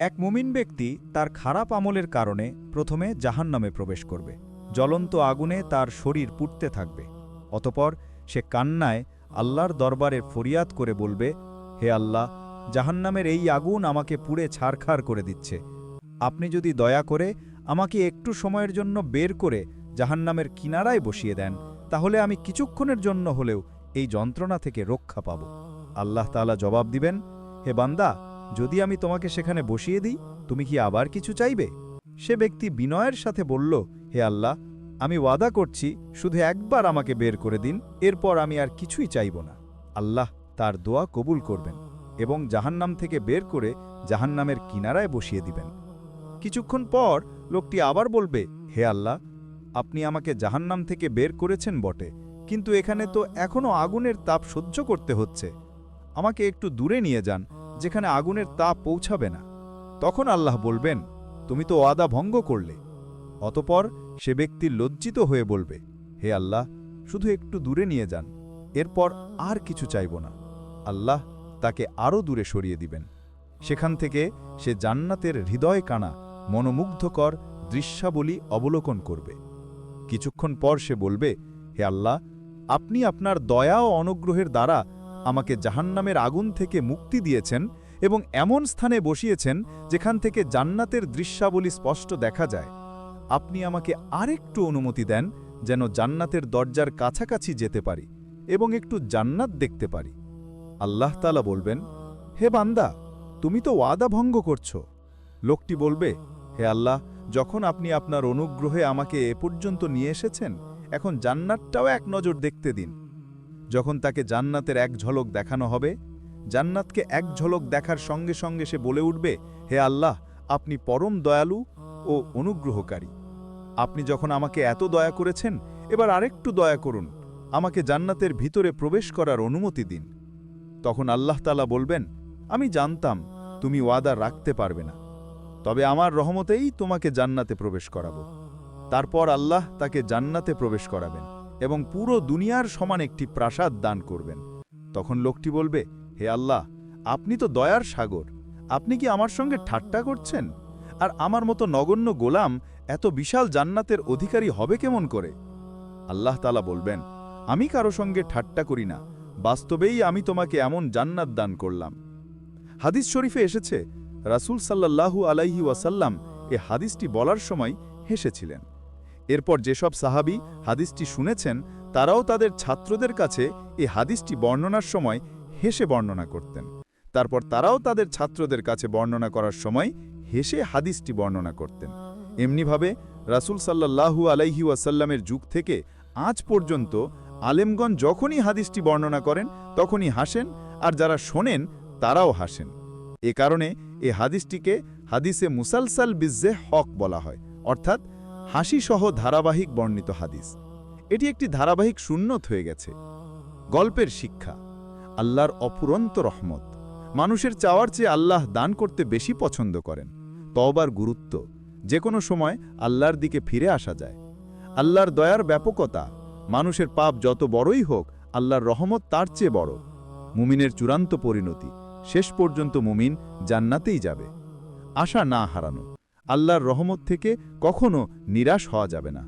এক মুমিন ব্যক্তি তার খারাপ আমলের কারণে প্রথমে জাহান্নামে প্রবেশ করবে। জ্বলন্ত আগুনে তার শরীর পুড়তে থাকবে। অতপর সে কান্নায় আল্লাহর দরবারে ফরিয়াদ করে বলবে, হে আল্লাহ, জাহান্নামের এই আগুন আমাকে পুড়ে ছারখার করে দিচ্ছে। আপনি যদি দয়া করে আমাকে একটু সময়ের জন্য বের করে জাহান্নামের কিনারায় বসিয়ে দেন, তাহলে আমি কিছুক্ষণের জন্য হলেও এই যন্ত্রণা থেকে রক্ষা পাব। আল্লাহ তাআলা জবাব দিবেন, হে বান্দা যদি আমি তোমাকে সেখানে বসিয়ে দিই, তুমি কি আবার কিছু চাইবে? সে ব্যক্তি বিনয়ের সাথে বলল, হে আল্লাহ, আমি ওয়াদা করছি, শুধু একবার আমাকে বের করে দিন, এরপর আমি আর কিছুই চাইব না। আল্লাহ তার দোয়া কবুল করবেন এবং জাহান্নাম থেকে বের করে জাহান্নামের কিনারায় বসিয়ে দিবেন। কিছুক্ষণ পর লোকটি আবার বলবে, হে আল্লাহ, আপনি আমাকে জাহান্নাম থেকে বের করেছেন বটে, কিন্তু এখানে তো এখনও আগুনের তাপ সহ্য করতে হচ্ছে। আমাকে একটু দূরে নিয়ে যান যেখানে আগুনের তাপ পৌঁছাবে না। তখন আল্লাহ বলবেন, তুমি তো ওয়াদা ভঙ্গ করলে। অতপর সে ব্যক্তি লজ্জিত হয়ে বলবে, হে আল্লাহ, শুধু একটু দূরে নিয়ে যান, এরপর আর কিছু চাইব না। আল্লাহ তাকে আরও দূরে সরিয়ে দিবেন। সেখান থেকে সে জান্নাতের হৃদয় কানা, মনোমুগ্ধকর দৃশ্যাবলী অবলোকন করবে। কিছুক্ষণ পর সে বলবে, হে আল্লাহ, আপনি আপনার দয়া ও অনুগ্রহের দ্বারা আমাকে জাহান্নামের আগুন থেকে মুক্তি দিয়েছেন এবং এমন স্থানে বসিয়েছেন যেখান থেকে জান্নাতের দৃশ্যাবলী স্পষ্ট দেখা যায়। আপনি আমাকে আরেকটু অনুমতি দেন যেন জান্নাতের দরজার কাছাকাছি যেতে পারি এবং একটু জান্নাত দেখতে পারি। আল্লাহ তালা বলবেন, হে বান্দা, তুমি তো ওয়াদা ভঙ্গ করছ। লোকটি বলবে, হে আল্লাহ, যখন আপনি আপনার অনুগ্রহে আমাকে এ পর্যন্ত নিয়ে এসেছেন, এখন জান্নাতটাও এক নজর দেখতে দিন। যখন তাকে জান্নাতের এক ঝলক দেখানো হবে, জান্নাতকে এক ঝলক দেখার সঙ্গে সঙ্গে সে বলে উঠবে, হে আল্লাহ, আপনি পরম দয়ালু ও অনুগ্রহকারী। আপনি যখন আমাকে এত দয়া করেছেন, এবার আরেকটু দয়া করুন। আমাকে জান্নাতের ভিতরে প্রবেশ করার অনুমতি দিন। তখন আল্লাহ তালা বলবেন, আমি জানতাম তুমি ওয়াদা রাখতে পারবে না। তবে আমার রহমতেই তোমাকে জান্নাতে প্রবেশ করাবো। তারপর আল্লাহ তাকে জান্নাতে প্রবেশ করাবেন। এবং পুরো দুনিয়ার সমান একটি প্রাসাদ দান করবেন। তখন লোকটি বলবে, হে আল্লাহ, আপনি তো দয়ার সাগর, আপনি কি আমার সঙ্গে ঠাট্টা করছেন? আর আমার মতো নগণ্য গোলাম এত বিশাল জান্নাতের অধিকারী হবে কেমন করে? আল্লাহ তালা বলবেন, আমি কারও সঙ্গে ঠাট্টা করি না, বাস্তবেই আমি তোমাকে এমন জান্নাত দান করলাম। হাদিস শরীফে এসেছে, রাসূল সাল্লাল্লাহু আলাইহি ওয়াসাল্লাম এ হাদিসটি বলার সময় হেসেছিলেন। এরপর যেসব সাহাবি হাদিসটি শুনেছেন, তারাও তাদের ছাত্রদের কাছে এ হাদিসটি বর্ণনার সময় হেসে বর্ণনা করতেন। তারপর তারাও তাদের ছাত্রদের কাছে বর্ণনা করার সময় হেসে হাদিসটি বর্ণনা করতেন। এমনিভাবে রাসূল সাল্লাল্লাহু আলাইহি ওয়াসাল্লামের যুগ থেকে আজ পর্যন্ত আলেমগঞ্জ যখনই হাদিসটি বর্ণনা করেন, তখনই হাসেন, আর যারা শোনেন, তারাও হাসেন। এ কারণে এ হাদিসটিকে হাদিসে মুসালসাল বিজ্জে হক বলা হয়। অর্থাৎ হাসিসহ ধারাবাহিক বর্ণিত হাদিস। এটি একটি ধারাবাহিক শূন্যত হয়ে গেছে। গল্পের শিক্ষা, আল্লাহর অপুরন্ত রহমত। মানুষের চাওয়ার চেয়ে আল্লাহ দান করতে বেশি পছন্দ করেন। তবার গুরুত্ব যে কোনো সময় আল্লাহর দিকে ফিরে আসা যায়। আল্লাহর দয়ার ব্যাপকতা, মানুষের পাপ যত বড়ই হোক, আল্লাহর রহমত তার চেয়ে বড়। মুমিনের চূড়ান্ত পরিণতি, শেষ পর্যন্ত মুমিন জান্নাতেই যাবে। আশা না হারানো। আল্লাহর রহমত থেকে কখনো নিরাশ হওয়া যাবে না।